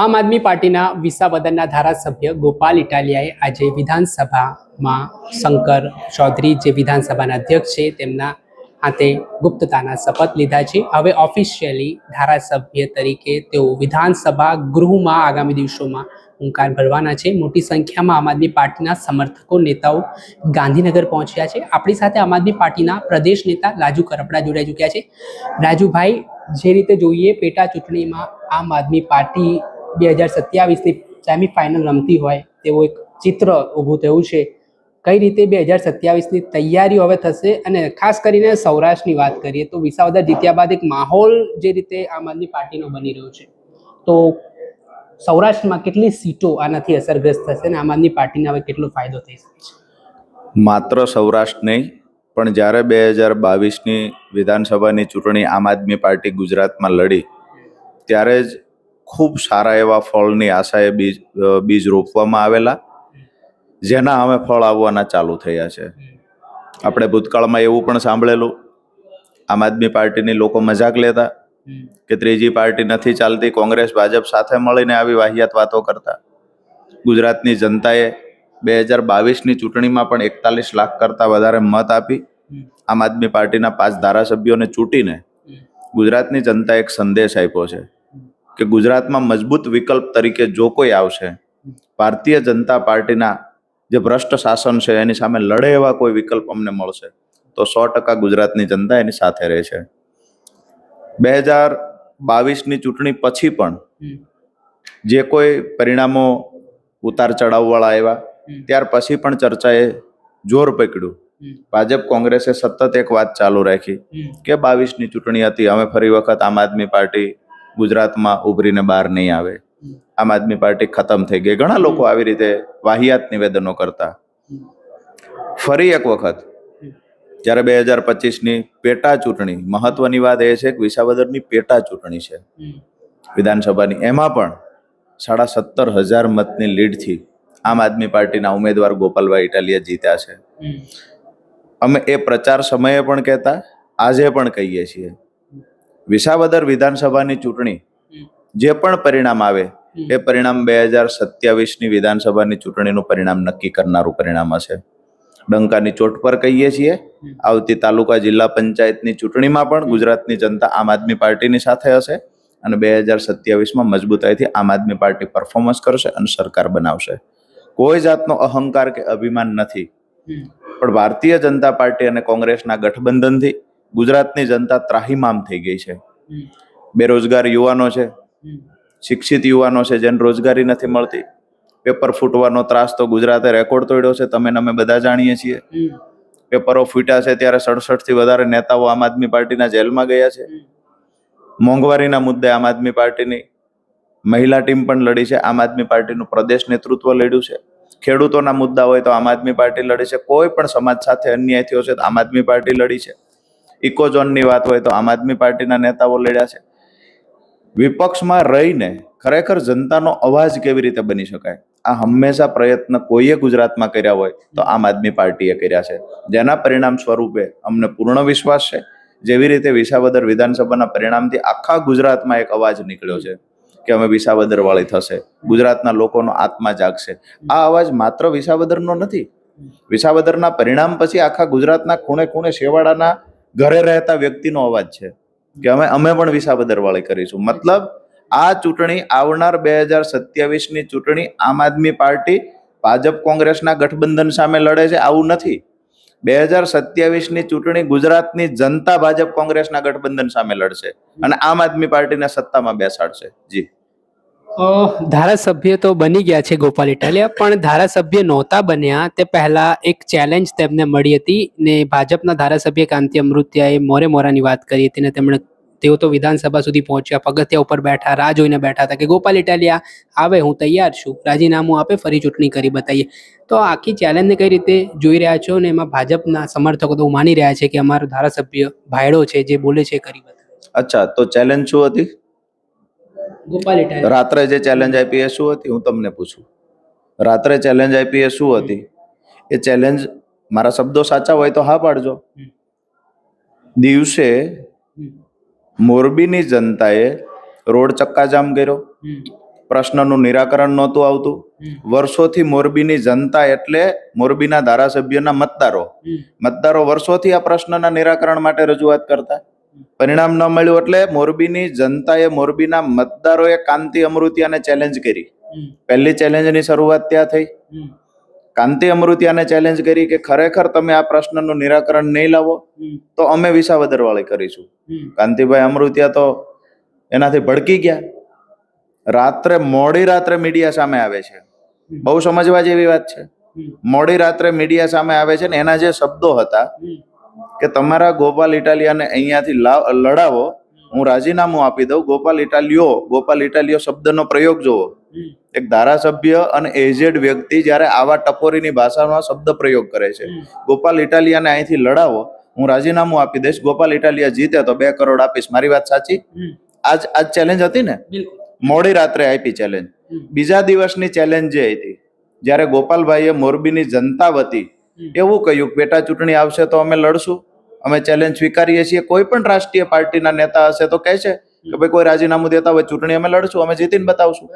આમ આદમી પાર્ટીના વિસાવદનના ધારાસભ્ય ગોપાલ ઇટાલિયાએ આજે વિધાનસભામાં શંકર ચૌધરી જે વિધાનસભાના અધ્યક્ષ છે, તેમના હાથે ગુપ્તતાના શપથ લીધા છે. હવે ઓફિશિયલી ધારાસભ્ય તરીકે તેઓ વિધાનસભા ગૃહમાં આગામી દિવસોમાં હુંકાર ભરવાના છે. મોટી સંખ્યામાં આમ આદમી પાર્ટીના સમર્થકો, નેતાઓ ગાંધીનગર પહોંચ્યા છે. આપણી સાથે આમ આદમી પાર્ટીના પ્રદેશ નેતા રાજુ કરપડા જોડાઈ ચૂક્યા છે. રાજુભાઈ જે રીતે જોઈએ પેટા ચૂંટણીમાં આમ આદમી પાર્ટી બે હજાર સત્યાવીસની સેમિફાઇનલ રમતી હોય તેવું એક ચિત્ર ઊભું થયું છે. કઈ રીતે બે હજાર સત્યાવીસની તૈયારીઓ હવે થશે અને ખાસ કરીને સૌરાષ્ટ્રની વાત કરીએ તો વિસાવદર જીત્યા બાદ એક માહોલ જે રીતે આમ આદમી પાર્ટીનો બની રહ્યો છે. તો સૌરાષ્ટ્રમાં કેટલી સીટો આનાથી અસરગ્રસ્ત થશે અને આમ આદમી પાર્ટીને હવે કેટલો ફાયદો થઈ શકે છે? માત્ર સૌરાષ્ટ્ર નહીં પણ જ્યારે બે હજાર બાવીસની વિધાનસભાની ચૂંટણી આમ આદમી પાર્ટી ગુજરાતમાં લડી, ત્યારે જ ખૂબ સારા એવા ફળની આશાએ બીજ બીજ રોપવામાં આવેલા, જેના હવે ફળ આવવાના ચાલુ થયા છે. આપણે ભૂતકાળમાં એવું પણ સાંભળેલું, આમ આદમી પાર્ટીની લોકો મજાક લેતા કે ત્રીજી પાર્ટી નથી ચાલતી, કોંગ્રેસ, ભાજપ સાથે મળીને આવી વાહિયાત વાતો કરતા. ગુજરાતની જનતાએ બે હજાર બાવીસની ચૂંટણીમાં પણ એકતાલીસ લાખ કરતાં વધારે મત આપી. આમ આદમી પાર્ટીના પાંચ ધારાસભ્યોને ચૂંટીને ગુજરાતની જનતા એક સંદેશ આપ્યો છે કે ગુજરાતમાં મજબૂત વિકલ્પ તરીકે જો કોઈ આવશે ભારતીય જનતા પાર્ટીના જે ભ્રષ્ટ શાસન છે એની સામે લડે એવા કોઈ વિકલ્પ અમને મળશે તો સો ટકા ગુજરાતની જનતા એની સાથે રહેશે બે હજાર બાવીસની ચૂંટણી પછી પણ જે કોઈ પરિણામો ઉતાર ચઢાવવાળા આવ્યા ત્યાર પછી પણ ચર્ચાએ જોર પકડ્યું. ભાજપ કોંગ્રેસે સતત એક વાત ચાલુ રાખી કે બાવીસની ચૂંટણી હતી અમે ફરી વખત આમ આદમી પાર્ટી ગુજરાતમાં ઉભરીને બહાર નહીં આવે. આમ આદમી પાર્ટી ખતમ થઈ ગઈ. ઘણા લોકો આવી રીતે વાહિયાત નિવેદનો કરતા. ફરી એક વખત જ્યારે બે હજાર પચીસની પેટા ચૂંટણી મહત્વની વાત એ છે કે વિસાવદરની પેટા ચૂંટણી છે. વિધાનસભાની એમાં પણ સાડા સત્તર હજાર મતની લીડથી આમ આદમી પાર્ટીના ઉમેદવાર ગોપાલભાઈ ઇટાલિયા જીત્યા છે. અમે એ પ્રચાર સમયે પણ કહેતા આજે પણ કહીએ છીએ. વિસાવદર વિધાનસભાની ચૂંટણી જે પણ પરિણામ આવે એ પરિણામ બે હજાર સત્યાવીસની વિધાનસભાની ચૂંટણીનું પરિણામ નક્કી કરનારું પરિણામ હશે. ડંકાની ચોટ પર કહીએ છીએ આવતી તાલુકા જિલ્લા પંચાયતની ચૂંટણીમાં પણ ગુજરાતની જનતા આમ આદમી પાર્ટીની સાથે હશે અને બે હજાર સત્યાવીસમાં મજબૂતાઈથી આમ આદમી પાર્ટી પરફોર્મન્સ કરશે અને સરકાર બનાવશે. કોઈ જાતનો અહંકાર કે અભિમાન નથી. પણ ભારતીય જનતા પાર્ટી અને કોંગ્રેસના ગઠબંધનથી ગુજરાતની જનતા ત્રાહિમામ થઈ ગઈ છે. બેરોજગાર યુવાનો છે શિક્ષિત યુવાનો છે જેને રોજગારી નથી મળતી. પેપર ફૂટવાનો ત્રાસ તો ગુજરાતે રેકોર્ડ તોડ્યો છે તમે અમે બધા જાણીએ છીએ. પેપરો ફૂટ્યા છે ત્યારે સડસઠથી વધારે નેતાઓ આમ આદમી પાર્ટીના જેલમાં ગયા છે. મોંઘવારીના મુદ્દે આમ આદમી પાર્ટીની મહિલા ટીમ પણ લડી છે, આમ આદમી પાર્ટીનું પ્રદેશ નેતૃત્વ લડ્યું છે. ખેડૂતોના મુદ્દા હોય તો આમ આદમી પાર્ટી લડી છે, કોઈ પણ સમાજ સાથે અન્યાય થયો છે તો આમ આદમી પાર્ટી લડી છે. ઇકોઝોનની વાત હોય તો આમ આદમી પાર્ટીના નેતાઓ લડ્યા છે. વિપક્ષમાં રહીને ખરેખર જનતાનો અવાજ કેવી રીતે બની શકાય? આ હંમેશા પ્રયત્ન કોઈએ ગુજરાતમાં કર્યા હોય તો આમ આદમી પાર્ટીએ કર્યા છે. જેના પરિણામ સ્વરૂપે અમને પૂર્ણ વિશ્વાસ છે. જેવી રીતે વિસાવદર વિધાનસભાના પરિણામથી આખા ગુજરાતમાં એક અવાજ નીકળ્યો છે. કે અમે વિસાવદર વાળી થશે. ગુજરાતના લોકોનો આત્મા જાગશે. આ અવાજ માત્ર વિસાવદરનો નથી. વિસાવદરના પરિણામ પછી આખા ગુજરાતના ખૂણે ખૂણે શેવાડાના ઘરે રહેતા વ્યક્તિનો અવાજ છે કે અમે અમે પણ વિસાવદર વાળી કરીશું. મતલબ આ ચૂંટણી આવનાર બે હજાર સત્યાવીસની ચૂંટણી આમ આદમી પાર્ટી, ભાજપ કોંગ્રેસના ગઠબંધન સામે લડે છે, આવું નથી. બે હજાર સત્યાવીસની ચૂંટણી ગુજરાતની જનતા ભાજપ કોંગ્રેસના ગઠબંધન સામે લડશે અને આમ આદમી પાર્ટીને સત્તામાં બેસાડશે. જી. ધારાસભ્ય તો બની ગયા છે ગોપાલ ઇટાલિયા, પણ ધારાસભ્ય નહોતા બન્યા. તે પહેલા એક ચેલેન્જ તેમને મળી હતી ને ભાજપના ધારાસભ્ય કાંતિ અમૃત્યાએ મોરે મોરાની વાત કરી હતી ને તેમણે તેઓ તો વિધાનસભા સુધી પહોંચ્યા પગથિયા ઉપર બેઠા રાહ જોઈને બેઠા હતા કે ગોપાલ ઇટાલિયા આવે હું તૈયાર છું. રાજીનામું આપે ફરી ચૂંટણી કરી બતાવીએ. તો આખી ચેલેન્જને કઈ રીતે જોઈ રહ્યા છો ને એમાં ભાજપના સમર્થકો તો માની રહ્યા છે કે અમારો ધારાસભ્ય ભાયડો છે જે બોલે છે કરી બતાવે. અચ્છા તો ચેલેન્જ શું હતી? ગોપાલ ઇટાલિયા. રાત્રે જે ચેલેન્જ આપી એ શું હતી? હું તમને પૂછું. રાત્રે ચેલેન્જ આપી એ શું હતી? એ ચેલેન્જ મારા શબ્દો સાચા હોય તો હા પાડજો. દિવસે મોરબીની જનતાએ રોડ ચક્કાજામ કર્યો. પ્રશ્નનું નિરાકરણ નહોતું આવતું. વર્ષોથી મોરબીની જનતા એટલે મોરબીના ધારાસભ્યના મતદારો. મતદારો વર્ષોથી આ પ્રશ્નના નિરાકરણ માટે રજૂઆત કરતા. પરિણામ ન મળ્યું એટલે મોરબીની જનતાએ મોરબીના મતદારોએ કાંતિ અમૃતિયાને ચેલેન્જ કરી. પહેલી ચેલેન્જની શરૂઆત ત્યાં થઈ. કાંતિ અમૃતિયાને ચેલેન્જ કરી કે ખરેખર તમે આ પ્રશ્નનું નિરાકરણ નહીં લાવો તો અમે વિસાવદરવાળી કરીશું. કાંતિભાઈ અમૃતિયા તો એનાથી ભડકી ગયા. રાત્રે મોડી રાત્રે મીડિયા સામે આવે છે. બહુ સમજવા જેવી વાત છે. મોડી રાત્રે મીડિયા સામે આવે છે ને એના જે શબ્દો હતા કે તમારા ગોપાલ ઇટાલિયાને અહીંયાથી લડાવો હું રાજીનામું આપી દઉં ગોપાલ ઇટાલિયો ગોપાલ ઇટાલિયો શબ્દનો પ્રયોગ જોવો. એક ધારાસભ્ય અને એજેડ વ્યક્તિ જ્યારે આવા ટપોરીની ભાષામાં શબ્દ પ્રયોગ કરે છે. ગોપાલ ઇટાલિયાને અહીંથી લડાવો. હું રાજીનામું આપી દઈશ. ગોપાલ ઇટાલિયા જીતે તો બે કરોડ આપીશ. મારી વાત સાચી? આજ આજ ચેલેન્જ હતી ને? મોડી રાત્રે આપી ચેલેન્જ બીજા દિવસની ચેલેન્જ જે હતી જ્યારે ગોપાલભાઈએ મોરબીની જનતા વતી એવું કહ્યું કે પેટા ચૂંટણી આવશે તો અમે લડશું. અમે ચેલેન્જ સ્વીકારીએ છીએ. કોઈ પણ રાષ્ટ્રીય પાર્ટીના નેતા હશે તો કહે છે કે ભાઈ કોઈ રાજીનામું દેતા હોય ચૂંટણી અમે લડશું. અમે જીતીને બતાવશું.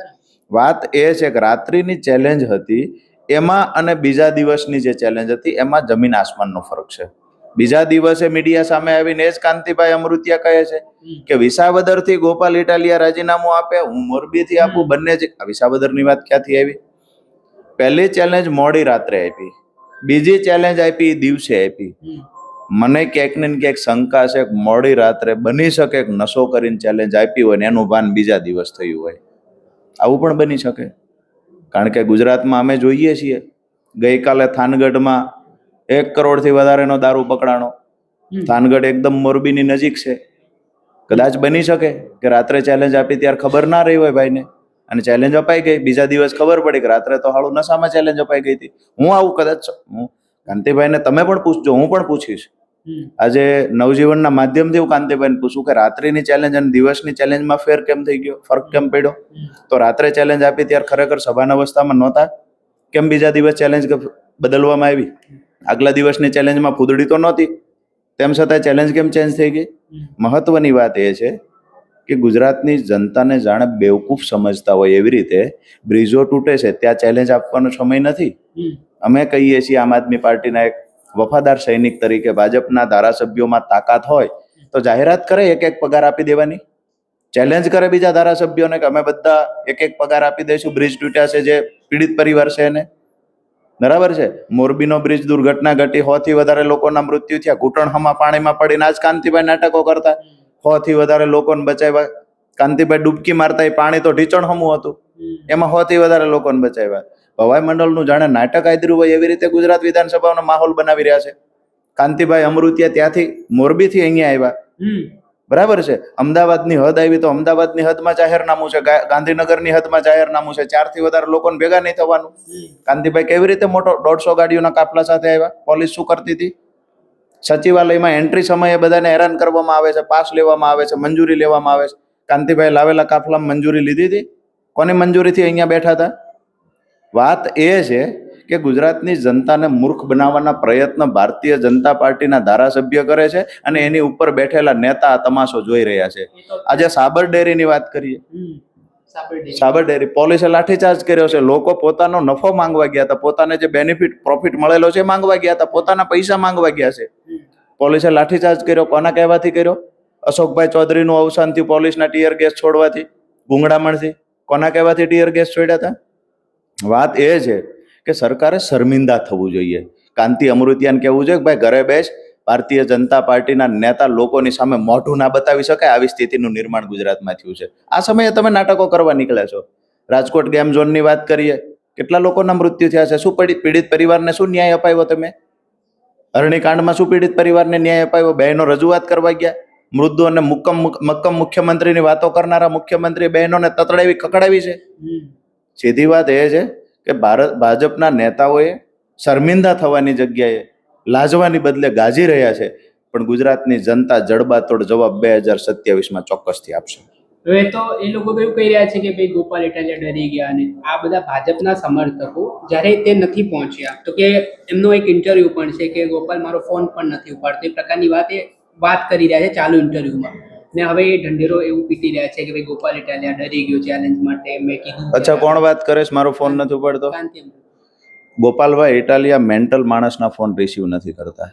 વાત એ છે કે રાત્રિની ચેલેન્જ હતી એમાં અને બીજા દિવસની જે ચેલેન્જ હતી એમાં જમીન આસમાનનો ફરક છે. બીજા દિવસે મીડિયા સામે આવીને એ જ કાંતિભાઈ અમૃતિયા કહે છે કે વિસાવદરથી ગોપાલ ઇટાલિયા રાજીનામું આપે હું મોરબીથી આપું બંને જ વિસાવદરની વાત ક્યાંથી આવી? પહેલી ચેલેન્જ મોડી રાત્રે આપી બીજી ચેલેન્જ આપી દિવસે આપી. મને ક્યાંક ને ક્યાંક શંકા છે મોડી રાત્રે બની શકે નશો કરીને ચેલેન્જ આપી હોય ને એનું ભાન બીજા દિવસ થયું હોય. આવું પણ બની શકે. કારણ કે ગુજરાતમાં અમે જોઈએ છીએ ગઈકાલે થાનગઢમાં એક કરોડથી વધારેનો દારૂ પકડાણો. થાનગઢ એકદમ મોરબીની નજીક છે. કદાચ બની શકે કે રાત્રે ચેલેન્જ આપી ત્યારે ખબર ના રહી હોય ભાઈને. અને ચેલેન્જ અપાઈ ગઈ બીજા દિવસ ખબર પડી કે રાત્રે તો હાળું નશામાં ચેલેન્જ અપાઈ ગઈ હતી. હું આવું કદાચ હું કાંતિભાઈને તમે પણ પૂછજો હું પણ પૂછીશ. આજે નવજીવનના માધ્યમથી હું કાંતિભાઈને પૂછું કે રાત્રિની ચેલેન્જ અને દિવસની ચેલેન્જમાં ફેર કેમ થઈ ગયો? ફરક કેમ પડ્યો? તો રાત્રે ચેલેન્જ આપી ત્યારે ખરેખર સભાન અવસ્થામાં નહોતા. કેમ બીજા દિવસ ચેલેન્જ બદલવામાં આવી? આગલા દિવસની ચેલેન્જમાં ફૂદડી તો નહોતી. તેમ છતાં ચેલેન્જ કેમ ચેન્જ થઈ ગઈ? મહત્વની વાત એ છે કે ગુજરાતની જનતાને જાણે બેવકૂફ સમજતા હોય એવી રીતે બ્રિજો તૂટે છે, ત્યાં ચેલેન્જ આપવાનો સમય નથી. અમે કહીએ છીએ આમ આદમી પાર્ટીના એક વફાદાર સૈનિક તરીકે ભાજપના ધારાસભ્યોમાં તાકાત હોય તો જાહેરાત કરે એક એક પગાર આપી દેવાની? ચેલેન્જ કરે બીજા ધારાસભ્યોને કે અમે બધા એક એક પગાર આપી દઈશું, બ્રિજ તૂટ્યા છે જે પીડિત પરિવાર છે એને? બરાબર છે? મોરબીનો બ્રિજ દુર્ઘટના ઘટી હોથી વધારે લોકોના મૃત્યુ થયા. ઘૂંટણહમાં પાણીમાં પડીને આજ કાંતિભાઈ નાટકો કરતા. હોથી વધારે લોકોને બચાવ્યા. કાંતિભાઈ ડૂબકી મારતા એ પાણી તો ઢીચણ હમું હતું. એમાં હોતી વધારે લોકોને બચાવ્યા. ભવાઈ મંડળનું જાણે નાટક આદર્યું હોય એવી રીતે ગુજરાત વિધાનસભાનો માહોલ બનાવી રહ્યા છે. કાંતિભાઈ અમૃતિયા ત્યાંથી મોરબીથી અહીંયા આવ્યા. બરાબર છે? અમદાવાદની હદ આવી તો અમદાવાદની હદમાં જાહેરનામું છે. ગાંધીનગરની હદમાં જાહેરનામું છે. ચારથી વધારે લોકોને ભેગા નહીં થવાનું. કાંતિભાઈ કેવી રીતે મોટો દોઢસો ગાડીઓના કાફલા સાથે આવ્યા? પોલીસ શું કરતી હતી? સચિવાલયમાં એન્ટ્રી સમયે બધાને હેરાન કરવામાં આવે છે. પાસ લેવામાં આવે છે. મંજૂરી લેવામાં આવે છે. કાંતિભાઈ લાવેલા કાફલામાં મંજૂરી લીધી હતી? કોની મંજૂરીથી અહીંયા બેઠા હતા? વાત એ છે કે ગુજરાતની જનતાને મૂર્ખ બનાવવાના પ્રયત્ન ભારતીય જનતા પાર્ટીના ધારાસભ્ય કરે છે અને એની ઉપર બેઠેલા નેતા તમાશો જોઈ રહ્યા છે. આજે સાબર ડેરીની વાત કરીએ. સાબર ડેરી. પોલીસે લાઠીચાર્જ કર્યો છે. લોકો પોતાનો નફો માંગવા ગયા હતા. પોતાને જે બેનિફિટ પ્રોફિટ મળેલો છે એ માંગવા ગયા હતા. પોતાના પૈસા માંગવા ગયા છે. પોલીસે લાઠીચાર્જ કર્યો. કોના કહેવાથી કર્યો? અશોકભાઈ ચૌધરીનું અવસાનથી પોલીસના ટીયર ગેસ છોડવાથી ગુંગડામણથી કોના કહેવાથી ટીયર ગેસ છોડ્યા હતા? વાત એ છે કે સરકારે શર્મિંદા થવું જોઈએ. કાંતિ અમૃતિયાને કહેવું જોઈએ કે ભાઈ ઘરે બેસ, ભારતીય જનતા પાર્ટીના નેતા લોકોની સામે મોઢું ના બતાવી શકાય આવી સ્થિતિનું નિર્માણ ગુજરાતમાં થયું છે. આ સમયે તમે નાટકો કરવા નીકળ્યા છો. રાજકોટ ગેમ ઝોનની વાત કરીએ, કેટલા લોકોના મૃત્યુ થયા છે? શું પીડિત પરિવારને શું ન્યાય અપાયો તમે? અરણીકાંડમાં શું પીડિત પરિવારને ન્યાય અપાયો? બહેનો રજૂઆત કરવા ગયા? મૃદુ અને મુક્કમ મક્કમ મુખ્યમંત્રીની વાતો કરનારા મુખ્યમંત્રી બહેનોને તતડાવી ખકડાવી છે. સીધી વાત એ છે કે ભારત ભાજપના નેતાઓએ શર્મિંદા થવાની જગ્યાએ લાજવાની બદલે ગાજી રહ્યા છે પણ ગુજરાતની જનતા જડબાતોડ જવાબ બે હજાર સત્યાવીસમાં ચોક્કસથી આપશે. હવે તો એ લોકો તો એવું કહી રહ્યા છે કે ભાઈ ગોપાલ ઇટાલિયા ડરી ગયા અને આ બધા ભાજપના સમર્થકો જ્યારે તે નથી પહોંચ્યા તો કે એમનો એક ઇન્ટરવ્યુ પણ છે કે ગોપાલ મારો ફોન પણ નથી ઉપાડતો. એ પ્રકારની વાત એ વાત કરી રહ્યા છે ચાલુ ઇન્ટરવ્યુમાં. ને હવે એ ઢંઢેરો એવું પીટી રહ્યા છે કે ભાઈ ગોપાલ ઇટાલિયા ડરી ગયો ચેલેન્જ માટે. મેં કીધું અચ્છા કોણ વાત કરે છે? મારો ફોન નથી ઉપાડતો. ગોપાલભાઈ ઇટાલિયા મેન્ટલ માણસના ફોન રિસીવ નથી કરતા.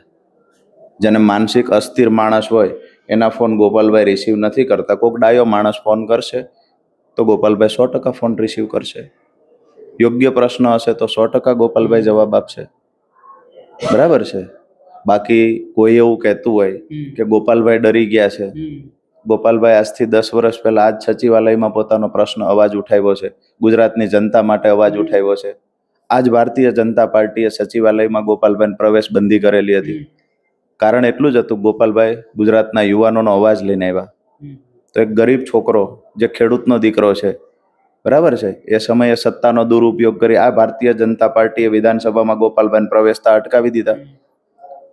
જેને માનસિક અસ્થિર માણસ હોય એના ફોન ગોપાલભાઈ રિસીવ નથી કરતા. કોઈક ડાયો માણસ ફોન કરશે તો ગોપાલભાઈ સો ટકા ફોન રિસીવ કરશે. યોગ્ય પ્રશ્ન હશે તો સો ટકા ગોપાલભાઈ જવાબ આપશે. બરાબર છે? બાકી કોઈ એવું કહેતું હોય કે ગોપાલભાઈ ડરી ગયા છે. ગોપાલભાઈ આજથી દસ વર્ષ પહેલા આજ સચિવાલયમાં પોતાનો પ્રશ્ન અવાજ ઉઠાવ્યો છે. ગુજરાતની જનતા માટે અવાજ ઉઠાવ્યો છે. આજ ભારતીય જનતા પાર્ટીએ સચિવાલયમાં ગોપાલભાઈ પ્રવેશ બંધી કરેલી હતી. કારણ એટલું જ હતું ગોપાલભાઈ ગુજરાતના યુવાનોનો અવાજ લઈને આવ્યા. તો એક ગરીબ છોકરો જે ખેડૂતનો દીકરો છે બરાબર છે? એ સમયે સત્તાનો દુરુપયોગ કરી આ ભારતીય જનતા પાર્ટીએ વિધાનસભામાં ગોપાલભાઈ પ્રવેશતા અટકાવી દીધા.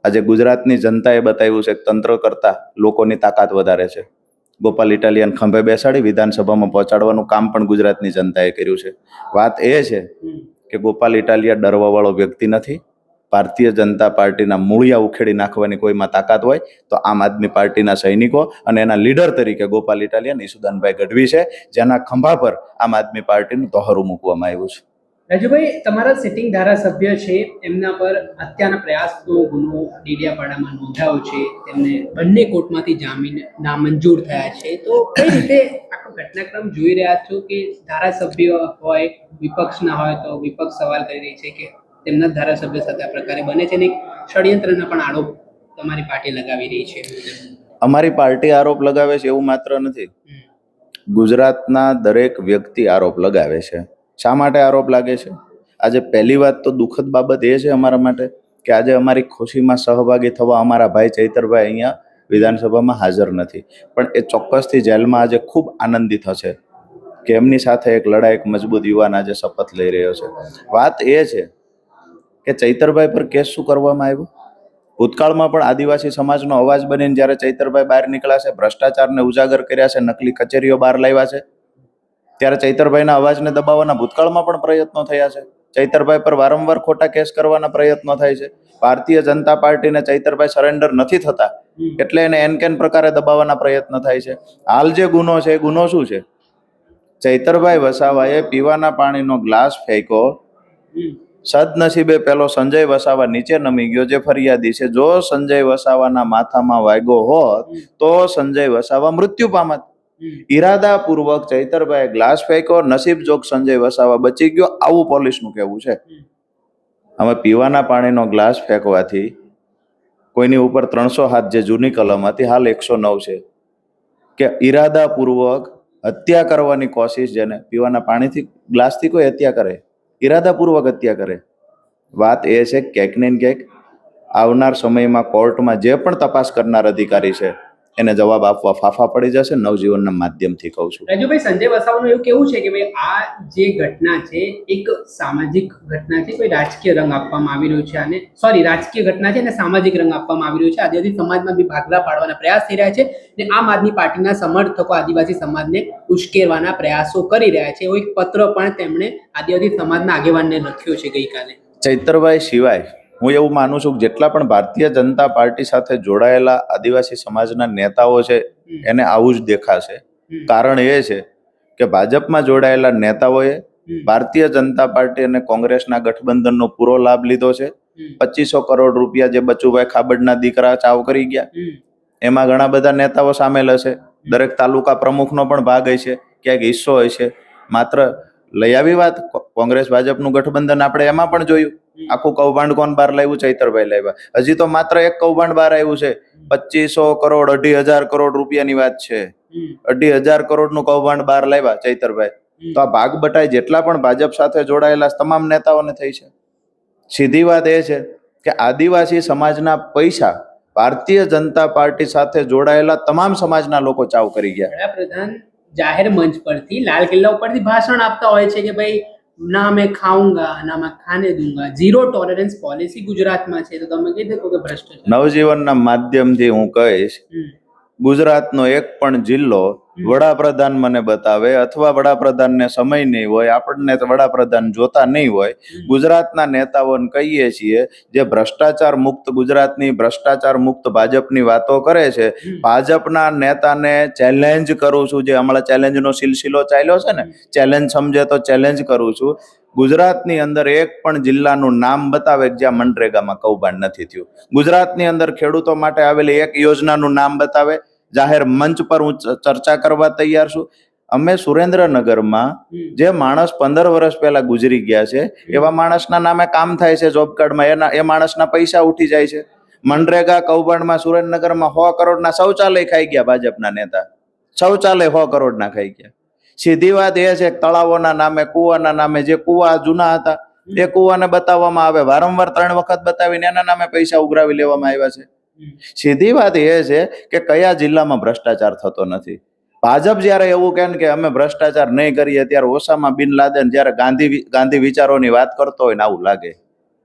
આજે ગુજરાતની જનતાએ બતાવ્યું છે કે તંત્ર કરતાં લોકોની તાકાત વધારે છે. ગોપાલ ઇટાલિયન ખંભે બેસાડી વિધાનસભામાં પહોંચાડવાનું કામ પણ ગુજરાતની જનતાએ કર્યું છે. વાત એ છે કે ગોપાલ ઇટાલિયા ડરવાવાળો વ્યક્તિ નથી. ભારતીય જનતા પાર્ટીના મૂળિયા ઉખેડી નાખવાની કોઈમાં તાકાત હોય તો આમ આદમી પાર્ટીના સૈનિકો અને એના લીડર તરીકે ગોપાલ ઇટાલિયન ઈસુદાનભાઈ ગઢવી છે, જેના ખંભા પર આમ આદમી પાર્ટીનું તોહરું મૂકવામાં આવ્યું છે. રાજુભાઈ તમારા સિટિંગ ધારાસભ્ય છે એમના પર હત્યાના પ્રયાસનો ગુનો ડેડિયાપાડામાં નોંધાયો છે તેમને બંને કોર્ટમાંથી જામીન નામંજૂર થયા છે. તો કઈ રીતે આખો ઘટનાક્રમ જોઈ રહ્યા છો કે ધારાસભ્ય હોય વિપક્ષના હોય તો વિપક્ષ સવાલ કરી રહી છે કે તેમના ધારાસભ્ય સાથે આ પ્રકારે બને છે ને ષડયંત્રના પણ આરોપ તમારી પાર્ટી લગાવી રહી છે. અમારી પાર્ટી આરોપ લગાવે છે એવું માત્ર નથી. ગુજરાતના દરેક વ્યક્તિ આરોપ લગાવે છે. શા માટે આરોપ લાગે છે? આજે પહેલી વાત તો દુઃખદ બાબત એ છે અમારા માટે કે આજે અમારી ખુશીમાં સહભાગી થવા અમારા ભાઈ ચૈતરભાઈ અહીંયા વિધાનસભામાં હાજર નથી. પણ એ ચોક્કસથી જેલમાં આજે ખૂબ આનંદિત હશે કે એમની સાથે એક લડાઈ, એક મજબૂત યુવાન આજે શપથ લઈ રહ્યો છે. વાત એ છે કે ચૈતરભાઈ પર કેસ શું કરવામાં આવ્યો? ભૂતકાળમાં પણ આદિવાસી સમાજનો અવાજ બનીને જ્યારે ચૈતરભાઈ બહાર નીકળ્યા છે, ભ્રષ્ટાચારને ઉજાગર કર્યા છે, નકલી કચેરીઓ બહાર લાવ્યા છે ત્યારે ચૈતરભાઈના અવાજને દબાવવાના ભૂતકાળમાં પણ પ્રયત્નો થયા છે. ચૈતરભાઈ પર વારંવાર ખોટા કેસ કરવાના પ્રયત્નો થાય છે. ભારતીય જનતા પાર્ટીને ચૈતરભાઈ સરેન્ડર નથી થતા એટલે એને એનકેન પ્રકારે દબાવવાના પ્રયત્ન થાય છે. હાલ જે ગુનો છે એ ગુનો શું છે? ચૈતરભાઈ વસાવાએ પીવાના પાણીનો ગ્લાસ ફેંક્યો. સદનસીબે પેલો સંજય વસાવા નીચે નમી ગયો જે ફરિયાદી છે. જો સંજય વસાવાના માથામાં વાગ્યો હોત તો સંજય વસાવા મૃત્યુ પામત. ઈરાદાપૂર્વક ચૈતરભાઈ ગ્લાસ ફેંક્યો, નસીબ જોગ સંજય વસાવા બચી ગયો. આવું પોલીસનું કહેવું છે. હવે પીવાના પાણીનો ગ્લાસ ફેંકવાથી કોઈની ઉપર ત્રણસો હાથ જે જૂની કલમ હતી, હાલ એકસો નવ છે. કે ઈરાદાપૂર્વક હત્યા કરવાની કોશિશ જેને પીવાના પાણીથી, ગ્લાસથી કોઈ હત્યા કરે? ઈરાદાપૂર્વક હત્યા કરે? વાત એ છે ક્યાંક ને ક્યાંક આવનાર સમયમાં કોર્ટમાં જે પણ તપાસ કરનાર અધિકારી છે એને જવાબ આપવા ફાફા પડી જશે. નવજીવનના માધ્યમથી કહું છું. રાજુભાઈ સંજય વસાવાનું એવું કેવું છે કે ભાઈ આ જે ઘટના છે એક સામાજિક ઘટના છે કોઈ રાજકીય રંગ આપવામાં આવી રહ્યો છે અને સોરી રાજકીય ઘટના છે અને સામાજિક રંગ આપવામાં આવી રહ્યો છે. આદિવાસી સમાજમાં બી ભાગલા પાડવાના પ્રયાસ થઈ રહ્યા છે ને આમ આદમી પાર્ટીના સમર્થકો આદિવાસી સમાજને ઉશ્કેરવાના પ્રયાસો કરી રહ્યા છે. એવો એક પત્ર પણ તેમણે આદિવાસી સમાજના આગેવાનને લખ્યો છે ગઈકાલે. ચૈતરભાઈ સિવાય હું એવું માનું છું કે જેટલા પણ ભારતીય જનતા પાર્ટી સાથે જોડાયેલા આદિવાસી સમાજના નેતાઓ છે એને આવું જ દેખાશે. કારણ એ છે કે ભાજપમાં જોડાયેલા નેતાઓએ ભારતીય જનતા પાર્ટી અને કોંગ્રેસના ગઠબંધનનો પૂરો લાભ લીધો છે. પચીસો કરોડ રૂપિયા જે બચુભાઈ ખાબડના દીકરા ચાવ કરી ગયા. એમાં ઘણા બધા નેતાઓ સામેલ હશે. દરેક તાલુકા પ્રમુખનો પણ ભાગ હશે ક્યાંક હિસ્સો હશે. માત્ર લઈ આવી વાત? કોંગ્રેસ ભાજપનું ગઠબંધન આપણે એમાં પણ જોયું. આખું કૌભાંડ કોણ બહાર લાવ્યું? ચૈતરભાઈ લાવ્યા. હજી તો માત્ર એક કૌભાંડ બહાર આવ્યું છે. પચીસો કરોડ અઢી હજાર કરોડ રૂપિયાની વાત છે. અઢી હજાર કરોડનું કૌભાંડ બહાર લાવ્યા ચૈતરભાઈ. તો આ ભાગ બટાઈ જેટલા પણ ભાજપ સાથે જોડાયેલા તમામ નેતાઓને થઈ છે. સીધી વાત એ છે કે આદિવાસી સમાજના પૈસા ભારતીય જનતા પાર્ટી સાથે જોડાયેલા તમામ સમાજના લોકો ચાવ કરી ગયા. વડાપ્રધાન જાહેર મંચ પરથી લાલ કિલ્લા ઉપરથી ભાષણ આપતા હોય છે કે ભાઈ ના મેં ખાઉંગા ના મેં ખાને દૂંગા. ઝીરો ટોલરન્સ પોલિસી ગુજરાતમાં છે. તો તમે કહી દો કે ભ્રષ્ટાચાર? નવજીવનના માધ્યમથી હું કહીશ. ગુજરાતનો એક પણ જિલ્લો વડાપ્રધાન મને બતાવે અથવા વડાપ્રધાનને સમય નહીં હોય આપણને તો વડાપ્રધાન જોતા નહીં હોય. ગુજરાતના નેતાઓને કહીએ છીએ જે ભ્રષ્ટાચાર મુક્ત ગુજરાતની ભ્રષ્ટાચાર મુક્ત ભાજપની વાતો કરે છે ભાજપના નેતાને ચેલેન્જ કરું છું જે હમણાં ચેલેન્જનો સિલસિલો ચાલ્યો છે ને ચેલેન્જ સમજે તો ચેલેન્જ કરું છું. ગુજરાતની અંદર એક પણ જિલ્લાનું નામ બતાવે જ્યાં મનરેગામાં કૌભાંડ નથી થયું. ગુજરાતની અંદર ખેડૂતો માટે આવેલી એક યોજનાનું નામ બતાવે જાહેર મંચ પર હું ચર્ચા કરવા તૈયાર છું. અમે સુરેન્દ્રનગરમાં જે માણસ પંદર વર્ષ પહેલા ગુજરી ગયા છે એવા માણસના નામે કામ થાય છે જોબ કાર્ડમાં એના એ માણસના પૈસા ઉઠી જાય છે. મનરેગા કૌભાંડમાં સુરેન્દ્રનગરમાં સો કરોડના શૌચાલય ખાઈ ગયા ભાજપના નેતા. શૌચાલય સો કરોડના ખાઈ ગયા. સીધી વાત એ છે તળાવોના નામે કુવાના નામે જે કુવા જૂના હતા એ કુવાને બતાવવામાં આવે. વારંવાર ત્રણ વખત બતાવીને એના નામે પૈસા ઉઘરાવી લેવામાં આવ્યા છે. સીધી વાત એ છે કે કયા જિલ્લામાં ભ્રષ્ટાચાર થતો નથી? ભાજપ જ્યારે એવું કહે કે અમે ભ્રષ્ટાચાર નહીં કરીએ, ત્યારે ઓસામા બિન લાદેન જ્યારે ગાંધી ગાંધી વિચારોની વાત કરતો હોય ને આવું લાગે.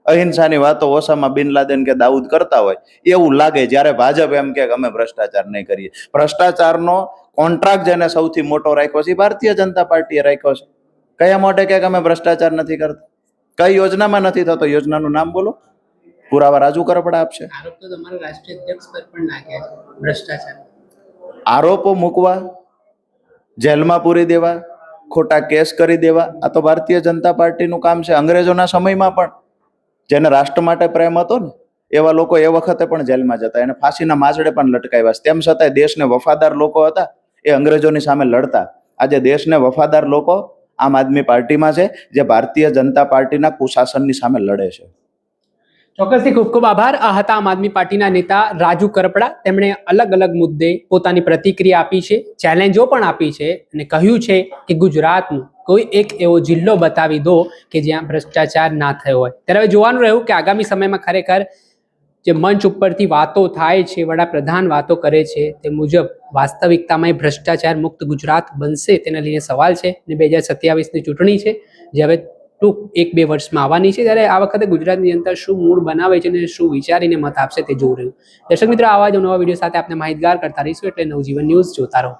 અહિંસાની વાતો ઓસામા બિન લાદેન કે દાઉદ કરતા હોય, એવું લાગે જ્યારે ભાજપ એમ કે અમે ભ્રષ્ટાચાર નહીં કરીએ. ભ્રષ્ટાચારનો કોન્ટ્રાક્ટ જેને સૌથી મોટો રાખ્યો છે ભારતીય જનતા પાર્ટીએ રાખ્યો છે. કયા મોટે કે અમે ભ્રષ્ટાચાર નથી કરતા? કઈ યોજનામાં નથી થતો? યોજનાનું નામ બોલો. પુરાવા રાજુ કરપડા આપશે? આરોપ તો તમારા રાષ્ટ્રીય અધ્યક્ષ પર પણ લાગ્યા છે ભ્રષ્ટાચાર. આરોપો મૂકવા જેલમાં પૂરી દેવા ખોટા કેસ કરી દેવા આ તો ભારતીય જનતા પાર્ટીનું કામ છે અંગ્રેજોના સમયમાં પણ. જેને રાષ્ટ્ર માટે પ્રેમ હતો ને એવા લોકો એ વખતે પણ જેલમાં જતા એને ફાંસીના માજડે પણ લટકાવ્યા તેમ છતાંય દેશને વફાદાર લોકો હતા એ અંગ્રેજોની સામે લડતા. આજે દેશને વફાદાર લોકો આમ આદમી પાર્ટીમાં છે જે ભારતીય જનતા પાર્ટીના કુશાસનની સામે લડે છે. ચોક્કસથી ખૂબ ખૂબ આભાર. આ હતા આમ આદમી પાર્ટીના નેતા રાજુ કરપડા. તેમણે અલગ અલગ મુદ્દે પોતાની પ્રતિક્રિયા આપી છે ચેલેન્જો પણ આપી છે અને કહ્યું છે કે ગુજરાતનું કોઈ એક એવો જિલ્લો બતાવી દો કે જ્યાં ભ્રષ્ટાચાર ના થયો હોય. ત્યારે હવે જોવાનું રહ્યું કે આગામી સમયમાં ખરેખર જે મંચ ઉપરથી વાતો થાય છે, વડાપ્રધાન વાતો કરે છે, તે મુજબ વાસ્તવિકતામાં ભ્રષ્ટાચાર મુક્ત ગુજરાત બનશે તેના લઈને સવાલ છે. અને બે હજાર સત્યાવીસની ચૂંટણી છે, જે હવે ટૂંક એક બે વર્ષમાં આવવાની છે ત્યારે આ વખતે ગુજરાતની અંદર શું મૂળ બનાવે છે અને શું વિચારીને મત આપશે તે જોવું રહ્યું. દર્શક મિત્રો, આવા જ નવા વીડિયો સાથે આપણે માહિતગાર કરતા રહીશું. એટલે નવજીવન ન્યૂઝ જોતા રહો.